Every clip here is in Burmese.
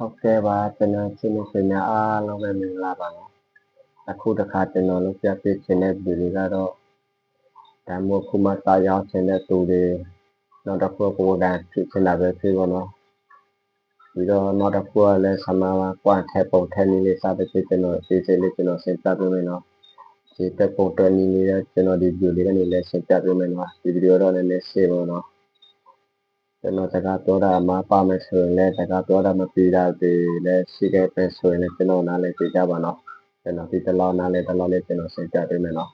ဟုတ်ကဲ့ပါကျွန်တော်ချင်းနေရှင်များအားလုံးပဲမင်္ဂလာပါနော်အခုတစ်ခါကျွန်တော်လုပ်ပြပေးခြင်းတဲ့ဗီဒီယိုကတော့ဓမ္မခုမစာရောက်ခြင်းတဲ့သူတွေနောက်တစ်ခုကကိုယ်တိုင်ဖြစ်ချင်တာပဲဖြစ်ပါတော့ပြီးတော့နောက်တစ်ခုကလည်းဆမဝါကွာထဲပုံထဲနည်းလေးစသဖြင့်ကျွန်တော်စီစဉ်လေးကျွန်တော်ရှင်းပြပေးမယ်နော်ဒီတက်ပုံတွဲနည်းလေးကျွန်တော်ဒီဗီဒီယိုလေးကနေလည်းရှင်းပြပေးမယ်နော်ဒီဗီဒီယိုတော့လည်းရှင်းပါတော့ ကျွန်တော်စကားပြောတာအမှားပါမယ်ဆိုရင်လည်းစကားပြောတာမပြီးတာတွေလည်းရှိခဲ့ပဲဆိုရင်လည်းကျွန်တော်နားလည်ပြကြပါနော်ကျွန်တော်ဒီတလောက်နားလည်တလောက်လေးကျွန်တော်ရှင်းပြပေးမယ်နော်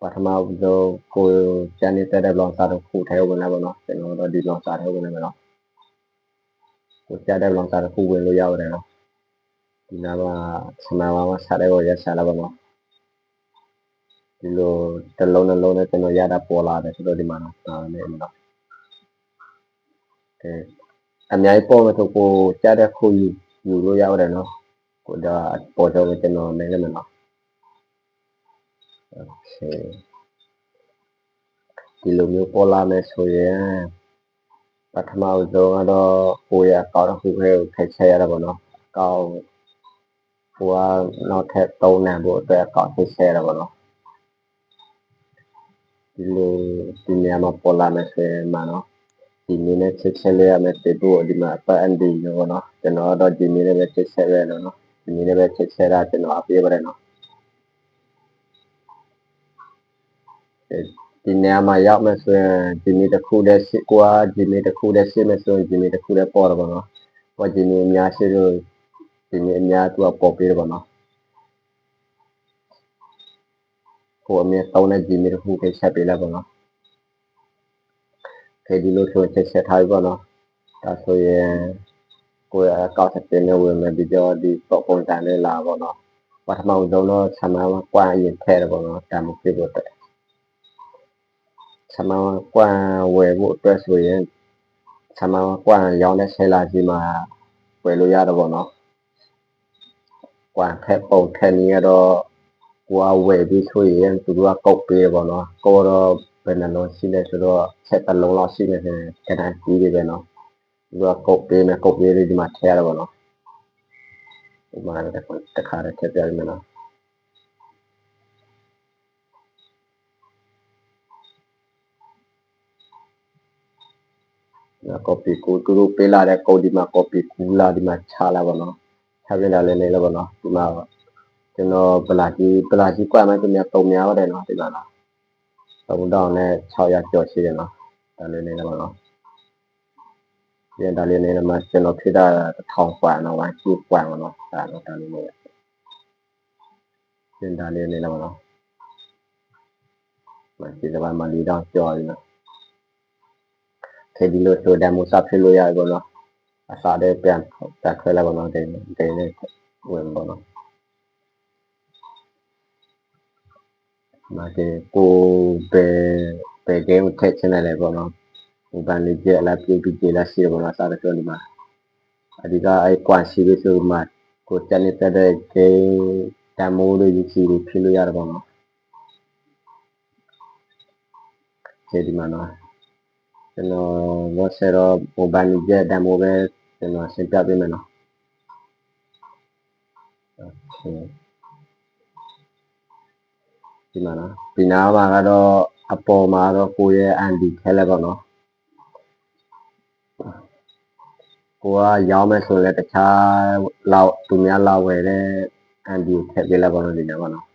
ပထမဆုံးကိုကျန်နေတဲ့ blog စာတစ်ခုထဲဝင်လာပါနော်ကျွန်တော်တို့ဒီ blog စာထဲဝင်လာမယ်နော်ကိုကျတဲ့ blog စာတစ်ခုဝင်လို့ရပါတယ်နော်ဒီနားမှာဆမဝါမှာဆက်တဲ့ကိုရက်ဆက်လာပါနော်ဒီလိုတစ်လုံးနှလုံးနဲ့ကျွန်တော်ရတာပေါ်လာတယ်ဆိုတော့ဒီမှာနော်ဒါနဲ့နော် အဲအများကြီးပေါ်မယ်ဆိုကိုကြားတဲ့ခုယူယူလို့ရတယ်နော်ကိုဒါပေါ်တော့ကျွန်တော်မင်းလည်းမနော်โอเคဒီလိုမျိုးပေါ်လာမယ်ဆိုရင်ပထမဆုံးကတော့ကိုရအကောင့်တစ်ခုခဲကိုထည့်ချက်ရတာပေါ့နော်အကောင့်ဟိုကနောက်ထပ်သုံးနိုင်ဖို့အတွက်အကောင့်ထည့်ချက်ရတာပေါ့နော်ဒီလိုဒီနေရာမှာပေါ်လာမယ်ဆိုရင်မှာနော် ဒီနည်းနဲ့ချက်ချက်လေးရမယ်တေဖို့ဒီမှာပတ်အန်ဒီရောနော်ကျွန်တော်တော့ဒီနည်းနဲ့ပဲချက်ချက်ရဲနော်ဒီနည်းနဲ့ပဲချက်ချက်တာကျွန်တော်အပြေးပါတယ်နော်ဒီနေရာမှာရောက်မယ်ဆိုရင်ဒီနည်းတစ်ခုတည်းရှိကွာဒီနည်းတစ်ခုတည်းရှိမယ်ဆိုရင်ဒီနည်းတစ်ခုတည်းပေါ်တော့ပါနော်ဟောဒီနည်းအများရှိလို့ဒီနည်းအများသူကပေါ်ပေးတော့ပါနော်ကိုအမြဲတောင်းတဲ့ဒီနည်းတစ်ခုကိုချက်ပေးလိုက်ပါနော်ခဲ ဒီလိုဆိုချက်ချက်ထားပြီပေါ့နော်ဒါဆိုရင်ကိုယ်အကောက်ဆက်နေဝင်မယ်ဒီကြောဒီပေါ့ပုံစံလေးလာပေါ့နော်ပထမဆုံးတော့ဆမမကွာရင်ထဲတယ်ပေါ့နော်တာမဖြစ်ဖို့အတွက်ဆမမကွာဝယ်ဖို့အတွက်ဆိုရင်ဆမမကွာရောင်းတဲ့ဆဲလာကြီးမှာဝယ်လို့ရတော့ပေါ့နော်ကွာထက်ပုံထက်နည်းတော့ကိုကဝယ်ပြီးဆိုရင်သူတို့ကကုတ်ပေးပေါ့နော်ကိုတော့ဘ ယ်နှလုံးရှိလဲဆိုတော့ဆက်တစ်လုံးလောက်ရှိနေတယ်ခဏကြီးပြီပဲနော်သူကကုတ်ပေးမယ်ကုတ်ပေးလေးဒီမှာထည့်ရတယ်ပေါ့နော်ဒီမှာတစ်ခါတစ်ခါထည့်ပြရမယ်နော်နော် copy ကိုသူတို့ပေးလာတဲ့ code ဒီမှာ copy ကူးလာဒီမှာချလာပါတော့ချပြလာလေးလေးလည်းပေါ့နော်ဒီမှာကျွန်တော်ပလာကြီးပလာကြီးကွာမှသူများတုံများပါတယ်နော်ဒီမှာနော် 3000နဲ့600ကျော်ရှိတယ်နော်ဒါလေးလေးလည်းပေါ့နော်ပြန်ဒါလေးလေးလည်းမှကျွန်တော်ဖြစ်တာ1000ကွာနော်1 Q ကွာနော်ဒါတော့ဒါလေးလေးပြန်ဒါလေးလေးလည်းပေါ့နော်မကြည့်ကြပါမလီတော့ကျော်ပြီနော်ခေဒီလိုဆိုဒမိုစဖြစ်လို့ရတယ်ပေါ့နော်အစားတဲ့ပြန်တက်ခွဲလိုက်ပါတော့ဒီဒီနေ့ဝင်ပါတော့ မတဲ့ကိုပဲပဲ game ထက်ချင်တယ်ပေါ့နော်ဒီဘန်လေးကြလာပြပြကြလာရှိတယ်ပေါ့နော်စားတဲ့ပြောဒီမှာအဓိကအဲကွန်ရှိပြီးဆိုမှကိုတက်နေတဲ့ game တမိုးတွေကြီးကြီးဖြေလို့ရတယ်ပေါ့နော်ကျေဒီမှာနော်ကျွန်တော် WhatsApp တော့ mobile ကြတမိုးပဲကျွန်တော်ရှင်းပြပေးမယ်နော် Okay. ဒီမှာနော်ဒီနားမှာကတော့အပေါ်မှာတော့ကိုရဲ့ ND ထဲလိုက်ပါနော်ကိုကရောင်းမယ်ဆိုလည်းတခြားလောက်သူများလောက်ဝယ်တဲ့ ND ထည့်ပေးလိုက်ပါနော်ဒီနားမှာနော်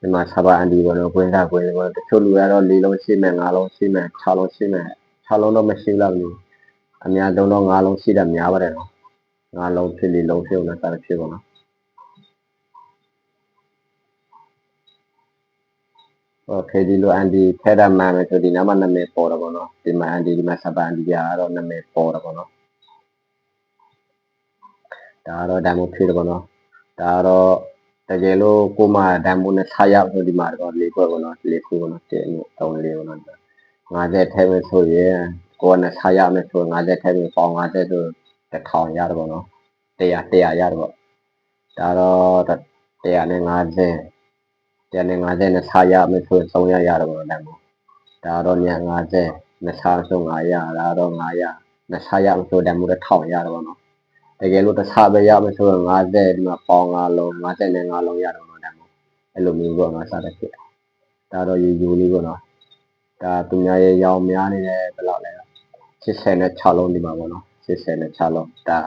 ဒီမှာဆဘာအန်ဒီဘောနော်ကွင်းသားကွင်းဘောတချို့လူကတော့၄လုံးရှိမယ်၅လုံးရှိမယ်၆လုံးရှိမယ်၆လုံးတော့မရှိတော့ဘူးအများဆုံးတော့၅လုံးရှိတာများပါတယ်နော် ၅လုံးဖြစ်၄လုံးဖြစ်အောင်လည်းစားဖြစ်ပါနော်โอเคဒီလိုအန်ဒီထဲတာမှန်မယ်ဆိုဒီနားမှာနာမည်ပေါ်တော့ဗောနော်ဒီမှာအန်ဒီဒီမှာဆဘာအန်ဒီကတော့နာမည်ပေါ်တော့ဗောနော်ဒါကတော့ demo ဖြစ်တယ်ဗောနော်ဒါကတော့တကယ်လို့ကိုမဒန်ဘူးနဲ့ထားရဆိုဒီမှာတော့လေးခွက်ပေါ့နော်လေးခုပေါ့နော်တင်း၃လေးပေါ့နော်50ထဲမယ်ဆိုရင်ကိုကနဲ့ထားရမယ်ဆို50ထဲမယ်ပေါင်50ဆို 1000ရတယ်ပေါ့နော်100 100ရတယ်ပေါ့ဒါတော့150 150နဲ့ထားရမယ်ဆိုရင်300ရတယ်ပေါ့နော်ဒန်ဘူးဒါတော့ည50နှစ်ဆဆုံး900ဒါတော့900နှစ်ဆရမဆိုတန်မှုတော့1000ရတယ်ပေါ့နော်တကယ်လို့တစ်ဆပဲရမယ်ဆိုတော့50ဒီမှာပေါင်5လုံး55လုံးရတယ်ပေါ့နော်တန်မှုအဲ့လိုမျိုးပေါ့နော်စတဲ့ဖြစ်ဒါတော့ယူယူလေးပေါ့နော်ဒါသူများရဲ့ရောင်များနေတယ်ဘယ်လောက်လဲ86လုံးဒီမှာပေါ့နော် 86လုံးဒါ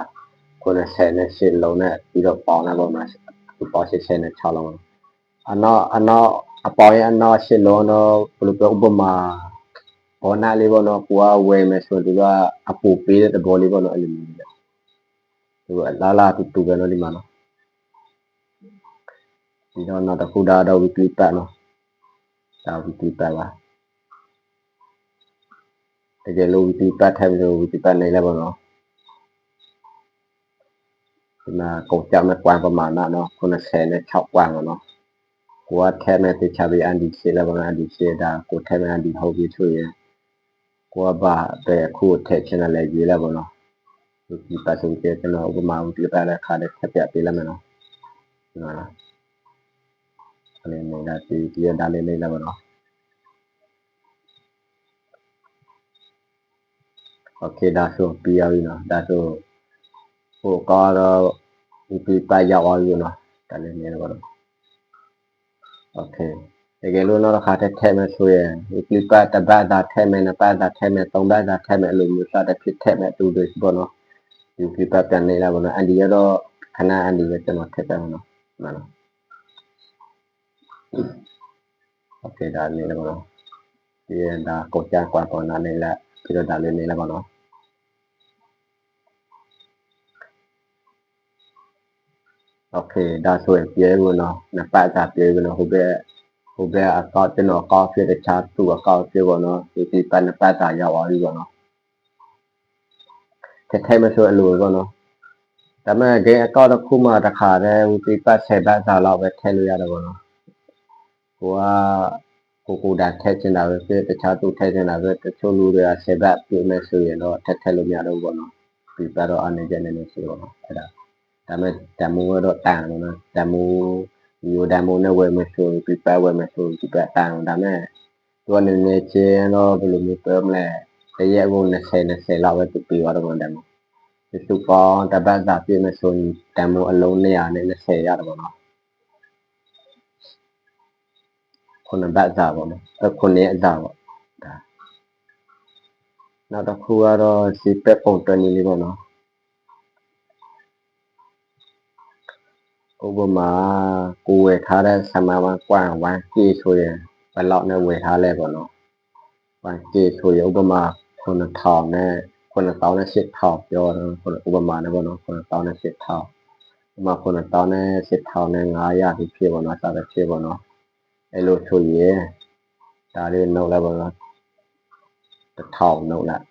98လုံးနဲ့ပြီးတော့ပေါင်နဲ့ပေါ့နော်ဒီပေါင်86လုံးအနောက်အနောက်အပေါင်ရဲ့အနောက်ရှစ်လုံးတော့ဘယ်လိုပြောဥပမာဘောနာလေးပေါ့နော်ကိုကဝယ်မယ်ဆိုတော့သူကအပူပေးတဲ့သဘောလေးပေါ့နော်အဲ့လိုမျိုးလေသူကလာလာတူတူပဲနော်ဒီမှာနော်ဒီတော့နောက်တစ်ခုဒါတော့ weekly pack နော်ဒါ weekly pack ပါတကယ်လို့ weekly pack ထည့်ပြီးတော့ weekly pack နေလဲပေါ့နော် ဒီမှာကုန်ကြမဲ့ကွမ်းပမာဏနော်96နဲ့6ကွမ်းပေါ့နော်ကိုကထဲမဲ့တခြားပြီးအန်ဒီရှေ့လည်းပေါ့နော်အန်ဒီရှေ့ဒါကိုထဲမဲ့အန်ဒီဟုတ်ပြီဆိုရင်ကိုကဘာတဲ့အခုထည့်ချင်တယ်လေရေးလဲပေါ့နော်ဒီပတ်စုံကျကျွန်တော်ဥပမာဥပမာလည်းခါတဲ့ထပ်ပြပေးလိုက်မယ်နော်ဒီမှာနော်အဲ့ဒီနေတာဒီဒီဒါလေးလေးလည်းပေါ့နော်โอเคဒါဆိုပြီးရပြီနော်ဒါဆို ဟိုကတော့ဒီပတ်ရောက်အောင်ယူနော်ဒါလေးနေတော့โอเคတကယ်လို့တော့ခါတက်ထဲမဲ့ဆိုရင်ဒီ clip တပတ်သာထဲမဲ့နှစ်ပတ်သာထဲမဲ့သုံးပတ်သာထဲမဲ့အလိုမျိုးစတဲ့ဖြစ်ထဲမဲ့တူတွေပေါ့နော်ဒီ clip ပြန်နေလာပေါ့နော်အန်ဒီရတော့ခဏအန်ဒီပဲကျွန်တော်ထည့်တယ်ပေါ့နော်မှန်လားโอเคဒါနေလာပေါ့နော်ဒီဒါကိုကြကွာပေါ်နာနေလာပြီးတော့ဒါလေးနေလာပေါ့နော် โอเคဒါဆိုရင်ပြေဘူးနော်နှစ်ပတ်သာပြေဘူးနော်ဟိုဘက်ဟိုဘက်အကောက်ကျွန်တော်အကောက်ဖြစ်တဲ့ချာသူ့အကောက်ဖြစ်ပေါ့နော်ဒီဒီပတ်နှစ်ပတ်သာရောက်သွားပြီပေါ့နော်တထဲမဆိုအလိုပေါ့နော်ဒါပေမဲ့ဒီအကောက်တစ်ခုမှတစ်ခါတည်းဒီပတ်10ပတ်သာလောက်ပဲထည့်လို့ရတယ်ပေါ့နော်ကိုကကိုကိုဒါထည့်ချင်တာပဲဖြစ်တခြားသူထည့်ချင်တာပဲတချို့လူတွေက10ပတ်ပြည့်မယ်ဆိုရင်တော့ထည့်ထည့်လို့မရတော့ဘူးပေါ့နော်ဒီပတ်တော့အနေကျနေနေဆိုတော့အဲ့ဒါ ဒါပေမဲ့တမူကတော့တန်တယ်နော်တမူဒီတမူနဲ့ဝယ်မယ်ဆိုပြပဝယ်မယ်ဆိုပြပတန်ဒါပေမဲ့သူကနည်းနည်းချင်းတော့ဘယ်လိုမျိုးပြောမလဲတရက်ကို20 20လောက်ပဲသူပြီးသွားတော့တယ်မို့ဒီစုပေါင်းတပတ်စာပြည့်မယ်ဆိုရင်တမူအလုံး100နဲ့20ရတယ်ပေါ့နော်ခုနဘတ်စာပေါ့နော်ခုနှစ်အစားပေါ့ဒါနောက်တစ်ခုကတော့စီပက်ပုံတွန်းလေးပေါ့နော် ဥပမာကိုဝယ်ထားတဲ့ဆမဝမ်ကွမ် 1K ဆိုရင်ဘယ်လောက်နဲ့ဝယ်ထားလဲပေါ့နော် 1K ဆိုရင်ဥပမာ9000နဲ့9000နဲ့8000ပြောတော့ဥပမာနဲ့ပေါ့နော်9000နဲ့8000ဥပမာ9000နဲ့8000နဲ့900ဒီဖြစ်ပေါ့နော်စသဖြင့်ပေါ့နော်အဲ့လိုဆိုရင်ဒါလေးနှုတ်လိုက်ပေါ့နော်1000နှုတ်လိုက်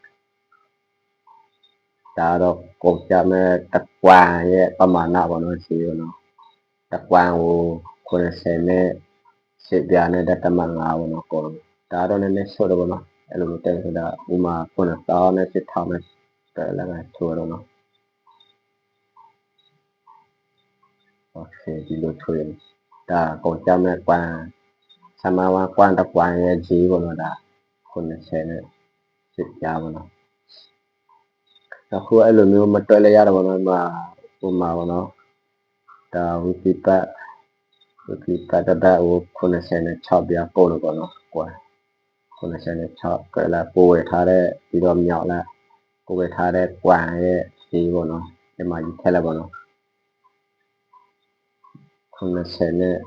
ဒါတော့ကုန်ကြမဲ့တကွာရဲ့ပမာဏပေါ့နော်ရှိရနော် တကွမ်းကို90နဲ့စစ်ပြားနဲ့တမန်5ပေါ့နော်ကောဒါတော့နည်းနည်းဆော့တော့ပေါ့နော်အဲ့လိုမျိုးတဲဆိုတာဥမာ9000နဲ့6000နဲ့တဲလည်းပဲဆိုတော့နော်โอเคဒီလိုထွေးဒါကုန်ကြမဲ့ကွမ်းဆမဝါကွမ်းတကွမ်းရဲ့ကြီးပေါ့နော်ဒါ90နဲ့စစ်ပြားပေါ့နော်အခုအဲ့လိုမျိုးမတွက်လိုက်ရတော့ဘောနော်မှာဥမာပေါ့နော် ဒါဝီစီပတ်ဝီစီပတ်တဲ့ဟို96ပြပို့လို့ပေါ့နော်ကွာ96ကလာပို့ဝယ်ထားတဲ့ပြီးတော့မြောက်လာပို့ဝယ်ထားတဲ့ကွာရဲ့စီးပေါ့နော်ဒီမှာယူထည့်လိုက်ပေါ့နော်90နဲ့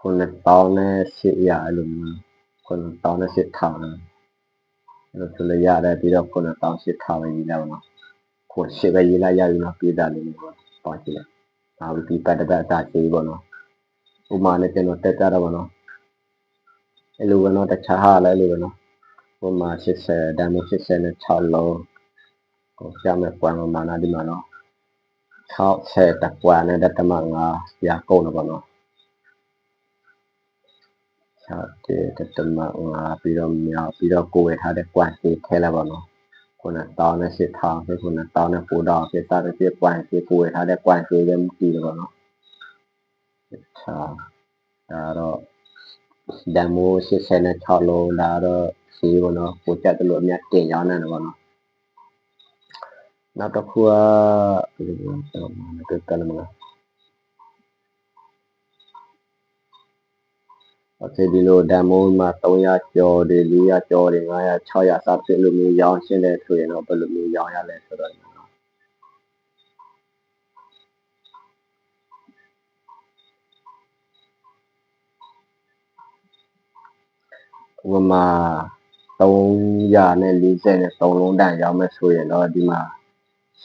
9000နဲ့800အဲ့လိုမျိုး9000နဲ့8000နဲ့အဲ့လိုဆိုလို့ရတယ်ပြီးတော့9000 8000ပဲယူလိုက်ပါတော့ကိုရှစ်ပဲရေးလိုက်ရပြီနော်ပြေးတာလေးပေါ့ပေါ့ကြည့် လိုက်ဒါဝီဒီပတ်တက်တာချေပေါ့နော်ဥမာနဲ့ကျွန်တော်တက်ကြတော့ပေါ့နော်အဲ့လိုပဲနော်တခြားဟာလည်းအဲ့လိုပဲနော်ဥမာ80ဒါမျိုး80နဲ့6လုံးကိုကြမယ်ပွားမှာနာဒီမှာနော်60တကွာနဲ့တမ5ရာကုန်တော့ပေါ့နော်60တမ5ပြီးတော့မြောက်ပြီးတော့ကိုယ်ဝယ်ထားတဲ့ကွာစီထဲလိုက်ပါနော် ခုနတောင်းနဲ့ရှစ်ထောင်ပြီးခုနတောင်းနဲ့ပိုတောင်းဖြစ်စားတဲ့ပြပွိုင်းဖြစ်ကိုဝယ်ထားတဲ့ပွိုင်းဖြစ်လည်းမကြည့်တော့နော်ချာဒါတော့ဒမို86လုံးဒါတော့စီပေါ့နော်ကိုကြက်တယ်လို့အမြတ်တင်ရောင်းနေတယ်ပေါ့နော်နောက်တစ်ခုကဘယ်လိုပြောတော့မလဲကလမလား ဖြစ်ဒီလိုဒမ်မိုးမှာ300ကျော်တွေ400ကျော်တွေ500 600စသဖြင့်လိုမျိုးရောင်းရှင်းတဲ့ဆိုရင်တော့ဘယ်လိုမျိုးရောင်းရလဲဆိုတော့ဥပမာ300နဲ့40နဲ့3လုံးတန်ရောင်းမယ်ဆိုရင်တော့ဒီမှာ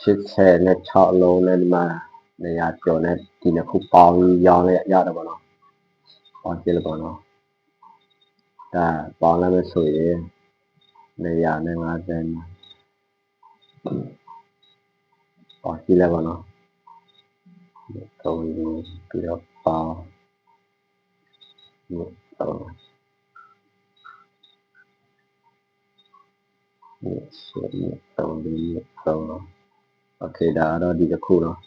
80နဲ့6လုံးနဲ့ဒီမှာ100ကျော်နဲ့ဒီနှစ်ခုပေါင်းရောင်းရရတာပေါ့နော်။ပေါင်းကြည့်လို့ပေါ့နော်။ 但帮他们属于那样的嘛真，帮起来吧喏，都有比较包，有呃，有是有等的有等了，OK 的，那你就哭了，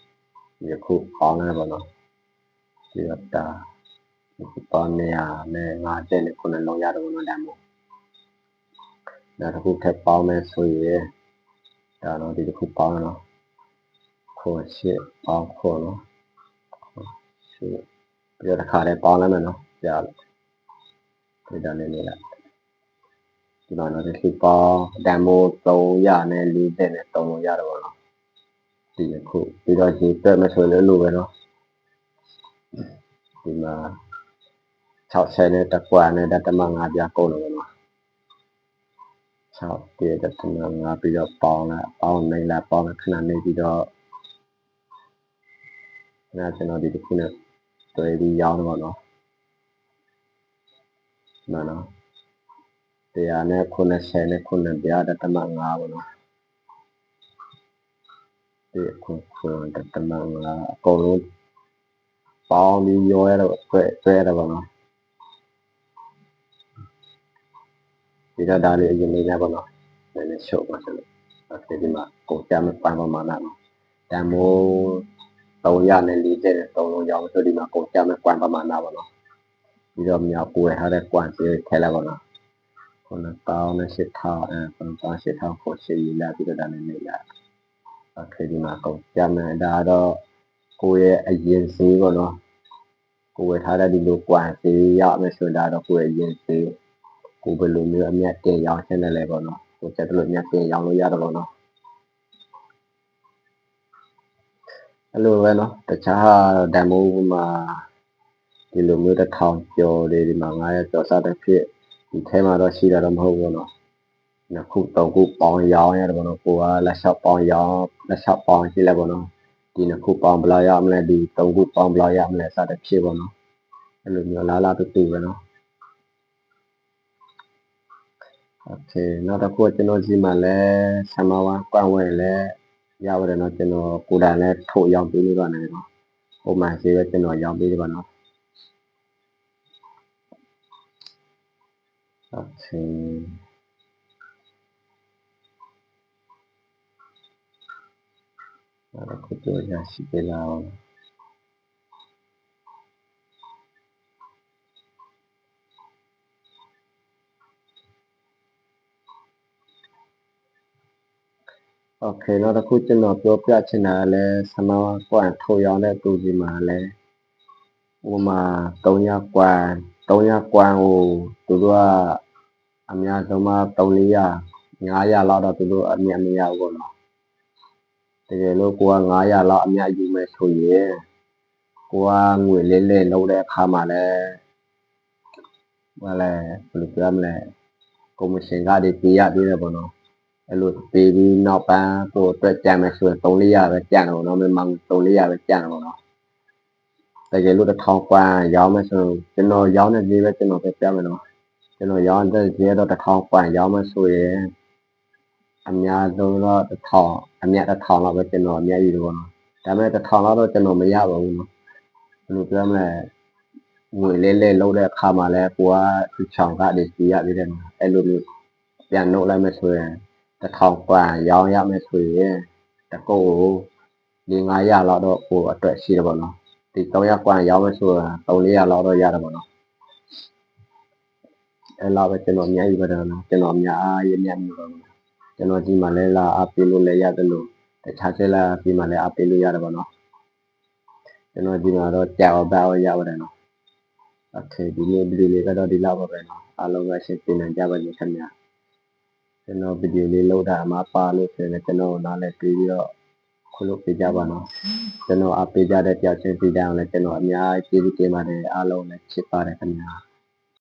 你就哭，好来吧喏，比较大。 ပေါင်းလိုက်ပါတော့ဒီတော့ဒါဒီပေါင်းနေရနဲ့50နဲ့ခုနှစ်လုံးရတယ်ဘုံတော့ဒါမို့ဒါတစ်ခုထပ်ပေါင်းမယ်ဆိုရင်ဒါတော့ဒီတစ်ခုပေါင်းတော့ခေါ်ရှစ်ပေါင်းခေါ်နော်ရှစ်ပြီးတော့တစ်ခါတည်းပေါင်းလိုက်မယ်နော်ကြားလို့ဒီဒါလေးလေးလိုက်ဒီမှာတော့ဒီပေါင်းဒမ်မို300နဲ့40နဲ့3လုံးရတယ်ပေါ့နော်ဒီခုပြီးတော့ဒီတွက်မဆိုလည်းလို့ပဲနော်ဒီမှာ 60နဲ့တက်ကွာနဲ့တမ5ပြကုန်လို့ပေါ့နော်6ပြတမ5ပြီးတော့ပေါင်းလာပေါင်းနေလာပေါင်းခဏနေပြီးတော့ငါကျွန်တော်ဒီတစ်ခုနဲ့တွေ့ပြီးရောင်းတော့ပေါ့နော်နော်နော်တရားနဲ့90နဲ့9ပြားတမ5ပေါ့နော်ဒီခုခုတတမ5အကုန်လုံးပေါင်းပြီးရောရတော့ဆွဲဆွဲရတော့ပေါ့နော် ဒီတော့ဒါလေးအရင်နေလဲပေါ့နော်နည်းနည်းရှုပ်ပါဆိုလို့အဲ့ဒီမှာကိုကြမ်းပန်းပမာဏမှာတန်မိုးတော့ရနဲ့၄တဲ့၃လုံးရအောင်ဆိုဒီမှာကိုကြမ်းပန်းပမာဏပေါ့နော်ပြီးတော့မြောက်ကိုရထားတဲ့ကွမ်ပြေးထဲလာပေါ့နော်ခုနတောင်းနဲ့ရှစ်ထောင်အဲခုနတောင်းရှစ်ထောင်ကိုရှေ့ရေးလာပြီးတော့ဒါနဲ့နေလာအဲ့ဒီမှာကိုကြမ်းပန်းဒါတော့ကိုရဲ့အရင်စေးပေါ့နော်ကိုဝယ်ထားတဲ့ဒီလိုကွမ်စေးရမယ်ဆိုတာတော့ကိုရဲ့အရင်စေး ကိုဘယ်လိုမျိုးအမြတ်တင်ရောင်းရှင်းတယ်လဲပေါ့နော်ကိုချက်တလို့အမြတ်တင်ရောင်းလို့ရတယ်ပေါ့နော်အဲ့လိုပဲနော်တခြားဒမ်မိုးမှာဒီလိုမျိုးတစ်ထောင်ကျော်တွေဒီမှာ900ကျော်စတဲ့ဖြစ်ဒီထဲမှာတော့ရှိတာတော့မဟုတ်ဘူးနော်နှစ်ခုသုံးခုပေါင်းရောင်းရတယ်ပေါ့နော်ကိုကလက်လျှောက်ပေါင်းရောင်းလက်လျှောက်ပေါင်းရှိလိုက်ပေါ့နော်ဒီနှစ်ခုပေါင်းဘယ်လောက်ရမလဲဒီသုံးခုပေါင်းဘယ်လောက်ရမလဲစတဲ့ဖြစ်ပေါ့နော်အဲ့လိုမျိုးလားလားတူတူပဲနော် โอเคနောက်တစ်ခုကျွန်တော်ဒီမှာလဲဆမဝါကွန့်ဝဲလဲရပါတယ်เนาะကျွန်တော်ကိုယ်တိုင်လဲထုတ်ရောင်းပေးနေပါနေเนาะပုံမှန်စီပဲကျွန်တော်ရောင်းပေးနေပါเนาะโอเคနောက်တစ်ခုပြောရရှိပေးလာအောင် OK နောက်တစ်ခုကျွန်တော်ပြောပြချင်တာလဲ smart coin ထုတ်ရောင်းတဲ့သူစီမှာလဲဥပမာ300 coin 300 coin ကိုသူတို့ကအများဆုံးမှ300 400လောက်တော့သူတို့အမြင်မရဘူးပေါ့နော်တကယ်လို့ကိုက900လောက်အများယူမယ်ဆိုရင်ကိုကငွေလေးလေးလုံးတဲ့အခါမှာလဲဘာလဲဘယ်လိုပြောမလဲကွန်မရှင်ကတွေပေးရသေးတယ်ပေါ့နော် အဲ့လိုပေးပြီးနောက်ပန်းကိုအတွက်ကြံမယ်ဆိုရင်300ပဲကြံတော့နော်မမောင်300ပဲကြံတော့နော်တကယ်လို့တစ်ထောင်ကွမ်းရောင်းမယ်ဆိုကျွန်တော်ရောင်းတဲ့ဈေးပဲကျွန်တော်ပဲပြမယ်နော်ကျွန်တော်ရောင်းတဲ့ဈေးတော့တစ်ထောင်ကွမ်းရောင်းမယ်ဆိုရင်အများဆုံးတော့တစ်ထောင်အမြတ်တစ်ထောင်လောက်ပဲကျွန်တော်အများကြီးတော့နော်ဒါပေမဲ့ တစ်ထောင်လောက်တော့ကျွန်တော်မရပါဘူးနော်ဘယ်လိုပြောမလဲငွေလေးလေးလုံးတဲ့အခါမှာလဲကိုကသူချောင်ကတည်းကရသေးတယ်နော်အဲ့လိုမျိုးပြန်နှုတ်လိုက်မယ်ဆိုရင်တစ်ထောင်ကွမ်းရောင်းရမယ်ဆိုရင်တကုတ်ကို၄900လောက်တော့ကိုအတွက်ရှိတယ်ပေါ့နော်ဒီ300ကွမ်းရောင်းမယ်ဆိုရင်300လောက်တော့ရတယ်ပေါ့နော် အဲ့လောက်ပဲကျွန်တော်အများကြီးပဲတော့နော်ကျွန်တော်အများကြီးအများကြီးပဲနော်ကျွန်တော်ဒီမှာလဲလာအပ်ပေးလို့လည်းရတယ်လို့တခြားကျလာဒီမှာလည်းအပ်ပေးလို့ရတယ်ပါနော်ကျွန်တော်ဒီမှာတော့ကြောက်ပါအောင်ရပါတယ်နော်โอเคဒီနေ့ဗီဒီယိုလေးကတော့ဒီလောက်ပါပဲနော်အားလုံးပဲရှင်းပြနိုင်ကြပါလိမ့်ခင်ဗျာ ကျွန်တော်ဗီဒီယိုလေးလောက်တာအမှာပါလို့ဆိုရင်ကျွန်တော်နားလည်းပြီးပြီးတော့ခုလုပ်ပေးကြပါနော်ကျွန်တော်အပ်ပေးကြတဲ့ကြောက်ချင်းပြကြအောင်လည်းကျွန်တော်အများကြီးကျေးဇူးတင်ပါတယ်အားလုံးလည်းချစ်ပါတယ်ခင်ဗျာ